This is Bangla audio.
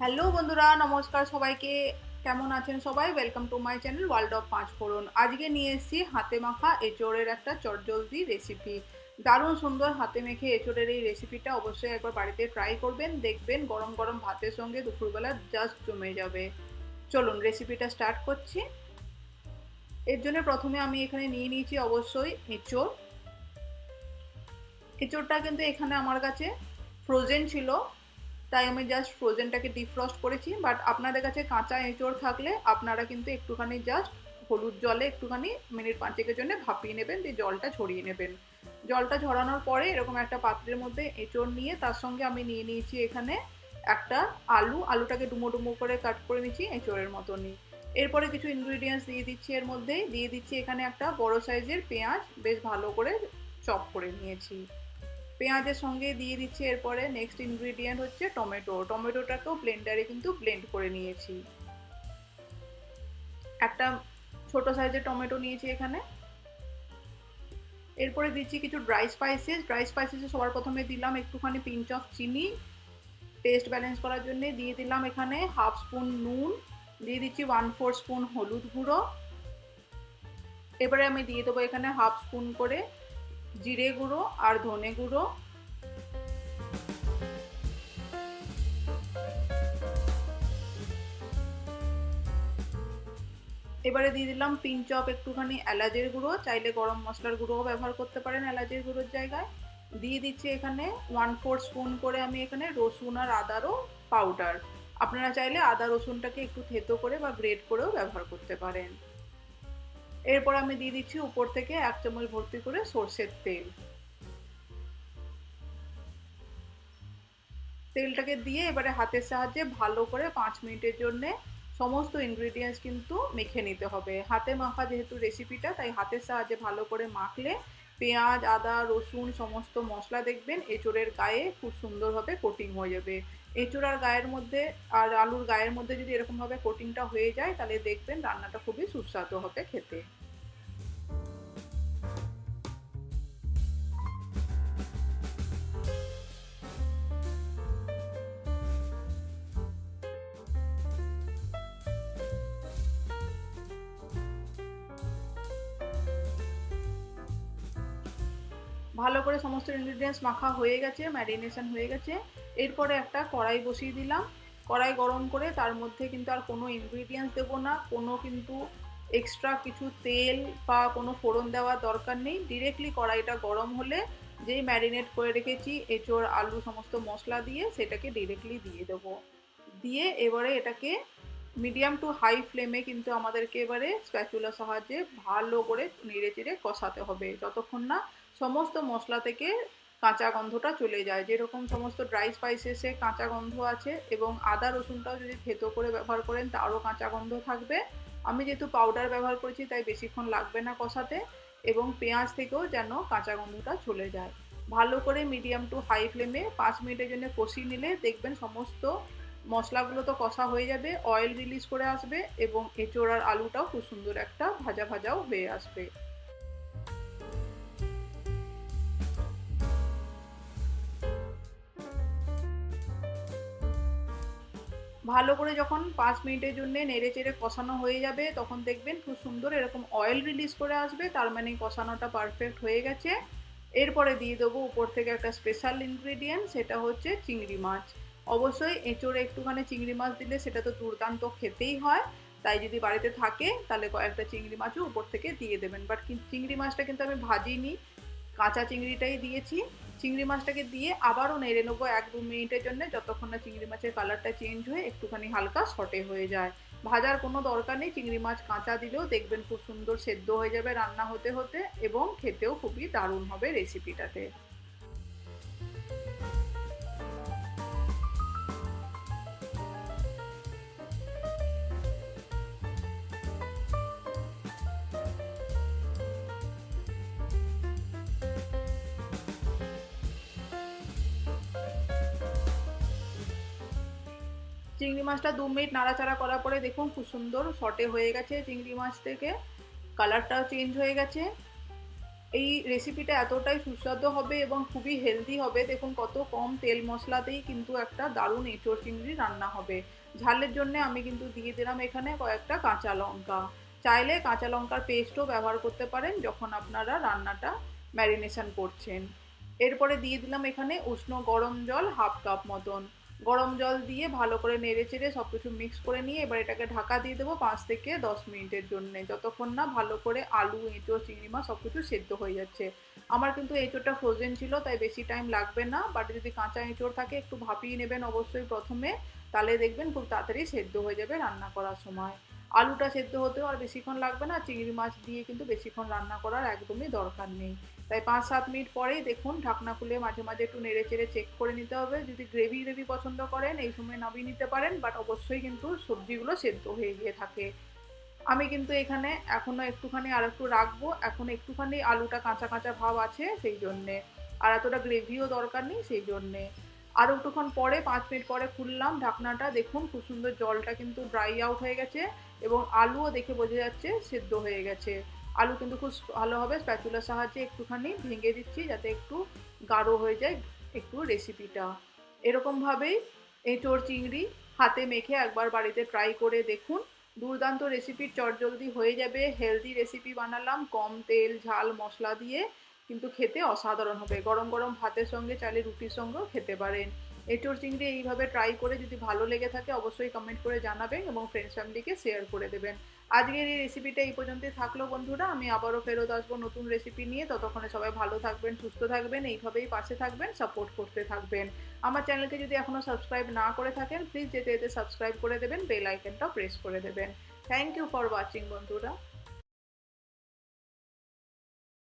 হ্যালো বন্ধুরা, নমস্কার সবাইকে। কেমন আছেন সবাই? Welcome to my channel world of Panch Phoron আজকে নিয়ে এসেছি হাতে মাখা এঁচোড়ের একটা চটজলদি রেসিপি দারুণ সুন্দর হাতে মেখে এঁচোড়ের এই রেসিপিটা অবশ্যই একবার বাড়িতে ট্রাই করবেন, দেখবেন গরম গরম ভাতের সঙ্গে দুপুরবেলা জাস্ট জমে যাবে। চলুন রেসিপিটা স্টার্ট করছি। এর জন্য প্রথমে আমি এখানে নিয়ে নিয়েছি অবশ্যই এঁচোড়। এঁচোড়টা কিন্তু এখানে আমার কাছে ফ্রোজেন ছিল। তাই আমি জাস্ট ফ্রোজেনটাকে ডিফ্রস্ট করেছি বাট আপনাদের কাছে কাঁচা এঁচোড় থাকলে আপনারা কিন্তু একটুখানি জাস্ট হলুদ জলে একটুখানি মিনিট পাঁচেকের জন্য ভাপিয়ে নেবেন, দিয়ে জলটা ছড়িয়ে নেবেন। জলটা ঝরানোর পরে এরকম একটা পাত্রের মধ্যে এঁচোড় নিয়ে তার সঙ্গে আমি নিয়ে নিয়েছি এখানে একটা আলু। আলুটাকে ডুমো ডুমো করে কাট করে নিয়েছি এঁচোড়ের মতনই। এরপরে কিছু ইনগ্রিডিয়েন্টস দিয়ে দিচ্ছি এর মধ্যে। দিয়ে দিচ্ছি এখানে একটা বড় সাইজের পেঁয়াজ, বেশ ভালো করে চপ করে নিয়েছি। পেঁয়াজের সঙ্গে দিয়ে দিচ্ছি, এরপরে নেক্সট ইনগ্রিডিয়েন্ট হচ্ছে টমেটো টমেটোটাকেও ব্লেন্ডারে কিন্তু ব্লেন্ড করে নিয়েছি। একটা ছোট সাইজের টমেটো নিয়েছি এখানে। এরপরে দিচ্ছি কিছু ড্রাই স্পাইসেস ড্রাই স্পাইসেসে সবার প্রথমে দিলাম একটুখানি পিঞ্চ অফ চিনি। টেস্ট ব্যালেন্স করার জন্য দিয়ে দিলাম এখানে হাফ স্পুন নুন। দিয়ে দিচ্ছি ওয়ান ফোর স্পুন হলুদ গুঁড়ো। এবারে আমি দিয়ে দেবো এখানে হাফ স্পুন করে জিরে গুঁড়ো আর ধনে গুঁড়ো। এবারে দিয়ে দিলাম পিঞ্চ চপ, একটুখানি এলাচের গুঁড়ো। চাইলে গরম মশলার গুঁড়োও ব্যবহার করতে পারেন এলাচের গুঁড়োর জায়গায়। দিয়ে দিচ্ছি এখানে ওয়ান ফোর স্পুন করে আমি এখানে রসুন আর আদারও পাউডার আপনারা চাইলে আদা রসুনটাকে একটু থেতো করে বা গ্রেট করেও ব্যবহার করতে পারেন। এরপর আমি দিয়ে দিচ্ছি উপর থেকে এক চামচ ভর্তি করে সর্ষের তেল। তেলটাকে দিয়ে এবারে হাতের সাহায্যে ভালো করে পাঁচ মিনিটের জন্য সমস্ত ইনগ্রিডিয়েন্টস কিন্তু মেখে নিতে হবে। হাতে মাখা যেহেতু রেসিপিটা তাই হাতের সাহায্যে ভালো করে মাখলে পেঁয়াজ, আদা, রসুন সমস্ত মশলা দেখবেন, এঁচোড়ের গায়ে খুব সুন্দরভাবে কোটিং হয়ে যাবে। এঁচোড়ার গায়ের মধ্যে আর আলুর গায়ের মধ্যে যদি এরকমভাবে কোটিংটা হয়ে যায়, তাহলে দেখবেন রান্নাটা খুবই সুস্বাদু হবে খেতে। ভালো করে সমস্ত ইনগ্রিডিয়েন্টস মাখা হয়ে গেছে ম্যারিনেশন হয়ে গেছে। এরপরে একটা কড়াই বসিয়ে দিলাম। কড়াই গরম করে তার মধ্যে কিন্তু আর কোনো ইনগ্রিডিয়েন্টস দেবো না। কোনো কিন্তু এক্সট্রা কিছু তেল বা কোনো ফোড়ন দেওয়ার দরকার নেই। ডিরেক্টলি কড়াইটা গরম হলে যেই ম্যারিনেট করে রেখেছি, এঁচোড়, আলু, সমস্ত মশলা দিয়ে সেটাকে ডিরেক্টলি দিয়ে দেবো। দিয়ে এবারে এটাকে মিডিয়াম টু হাই ফ্লেমে কিন্তু আমাদেরকে এবারে স্প্যাচুলার সাহায্যে ভালো করে নেড়ে চেড়ে কষাতে হবে। যতক্ষণ না সমস্ত মশলা থেকে কাঁচা গন্ধটা চলে যায়। যেরকম সমস্ত ড্রাই স্পাইসেসে কাঁচা গন্ধ আছে এবং আদা রসুনটাও যদি থেতো করে ব্যবহার করেন, তারও কাঁচা গন্ধ থাকবে। আমি যেহেতু পাউডার ব্যবহার করেছি, তাই বেশিক্ষণ লাগবে না কষাতে এবং পেঁয়াজ থেকেও যেন কাঁচা গন্ধটা চলে যায়। ভালো করে মিডিয়াম টু হাই ফ্লেমে পাঁচ মিনিটের জন্য কষিয়ে নিলে দেখবেন সমস্ত মশলাগুলো তো কষা হয়ে যাবে অয়েল রিলিজ করে আসবে এবং এঁচোড় আর আলুটাও খুব সুন্দর একটা ভাজা ভাজাও হয়ে আসবে। ভালো করে যখন পাঁচ মিনিটের জন্য নেড়ে চেড়ে কষানো হয়ে যাবে, তখন দেখবেন খুব সুন্দর এরকম অয়েল রিলিজ করে আসবে, তার মানে কষানোটা পারফেক্ট হয়ে গেছে। এরপরে দিয়ে দেবো উপর থেকে একটা স্পেশাল ইনগ্রিডিয়েন্ট সেটা হচ্ছে চিংড়ি মাছ। অবশ্যই এঁচোড়ে একটুখানি চিংড়ি মাছ দিলে সেটা তো দুর্দান্ত খেতেই হয়, তাই যদি বাড়িতে থাকে তাহলে কয়েকটা চিংড়ি মাছও উপর থেকে দিয়ে দেবেন। বাট চিংড়ি মাছটা কিন্তু আমি ভাজিনি, কাঁচা চিংড়িটাই দিয়েছি। চিংড়ি মাছটাকে দিয়ে আবারও নেড়ে নেব এক দু মিনিটের জন্য। যতক্ষণ না চিংড়ি মাছের কালারটা চেঞ্জ হয়ে একটুখানি হালকা সটে হয়ে যায়। ভাজার কোনো দরকার নেই, চিংড়ি মাছ কাঁচা দিলেও দেখবেন খুব সুন্দর সেদ্ধ হয়ে যাবে রান্না হতে হতে এবং খেতেও খুবই দারুণ হবে রেসিপিটাতে চিংড়ি মাছটা দু মিনিট নাড়াচাড়া করার পরে দেখুন খুব সুন্দর শর্টে হয়ে গেছে চিংড়ি মাছ থেকে। কালারটাও চেঞ্জ হয়ে গেছে। এই রেসিপিটা এতটাই সুস্বাদু হবে এবং খুবই হেলদি হবে। দেখুন কত কম তেল মশলাতেই কিন্তু একটা দারুণ এঁচোড় চিংড়ি রান্না হবে। ঝালের জন্য আমি কিন্তু দিয়ে দিলাম এখানে কয়েকটা কাঁচা লঙ্কা। চাইলে কাঁচা লঙ্কার পেস্টও ব্যবহার করতে পারেন যখন আপনারা রান্নাটা ম্যারিনেশন করছেন। এরপরে দিয়ে দিলাম এখানে উষ্ণ গরম জল হাফ কাপ মতন। গরম জল দিয়ে ভালো করে নেড়ে চেড়ে সব কিছু মিক্স করে নিয়ে এবার এটাকে ঢাকা দিয়ে দেবো পাঁচ থেকে দশ মিনিটের জন্য। যতক্ষণ না ভালো করে আলু, এঁচো, চিংড়ি মাছ সব কিছু সেদ্ধ হয়ে যাচ্ছে। আমার কিন্তু এঁচোড়টা ফ্রোজেন ছিল, তাই বেশি টাইম লাগবে না। বাট যদি কাঁচা এঁচোড় থাকে, একটু ভাপিয়ে নেবেন অবশ্যই প্রথমে। তাহলে দেখবেন খুব তাড়াতাড়ি সেদ্ধ হয়ে যাবে রান্না করার সময়। আলুটা সেদ্ধ হতেও আর বেশিক্ষণ লাগবে না, চিংড়ি মাছ দিয়ে কিন্তু বেশিক্ষণ রান্না করার একদমই দরকার নেই। তাই পাঁচ সাত মিনিট পরেই দেখুন ঢাকনা খুলে মাঝে মাঝে একটু নেড়ে চেড়ে চেক করে নিতে হবে। যদি গ্রেভি গ্রেভি পছন্দ করেন, এই সময় নামিয়ে নিতে পারেন বাট অবশ্যই কিন্তু সবজিগুলো সেদ্ধ হয়ে গিয়ে থাকে। আমি কিন্তু এখানে এখনও একটুখানি আর একটু রাখব, এখন একটুখানি আলুটা কাঁচা কাঁচা ভাব আছে সেই জন্যে। আর এতটা গ্রেভিও দরকার নেই সেই জন্যে। আরও একটুক্ষণ পরে পাঁচ মিনিট পরে খুললাম ঢাকনাটা, দেখুন খুব সুন্দর জলটা কিন্তু ড্রাই আউট হয়ে গেছে এবং আলুও দেখে বোঝা যাচ্ছে সেদ্ধ হয়ে গেছে। আলু কিন্তু খুব ভালোভাবে স্প্যাচুলার সাহায্যে একটুখানি ভেঙে দিচ্ছি যাতে একটু গাঢ় হয়ে যায় একটু রেসিপিটা এরকমভাবেই এঁচোড় চিংড়ি হাতে মেখে একবার বাড়িতে ট্রাই করে দেখুন। দুর্দান্ত রেসিপির চটজলদি হয়ে যাবে হেলদি রেসিপি বানালাম, কম তেল, ঝাল, মশলা দিয়ে। কিন্তু খেতে অসাধারণ হবে। গরম গরম ভাতের সঙ্গে চালে রুটির সঙ্গেও খেতে পারেন। এঁচোড় চিংড়ি এইভাবে ট্রাই করে যদি ভালো লেগে থাকে অবশ্যই কমেন্ট করে জানাবেন এবং ফ্রেন্ডস ফ্যামিলিকে শেয়ার করে দেবেন। আজকের এই রেসিপিটা এই পর্যন্তই থাকল বন্ধুরা। আমি আবারও ফেরত আসব নতুন রেসিপি নিয়ে। ততক্ষণে সবাই ভালো থাকবেন, সুস্থ থাকবেন, এইভাবেই পাশে থাকবেন সাপোর্ট করতে থাকবেন। আমার চ্যানেলকে যদি এখনও সাবস্ক্রাইব না করে থাকেন প্লিজ যেতে যেতে সাবস্ক্রাইব করে দেবেন বেল আইকনটা প্রেস করে দেবেন। থ্যাংক ইউ ফর ওয়াচিং বন্ধুরা।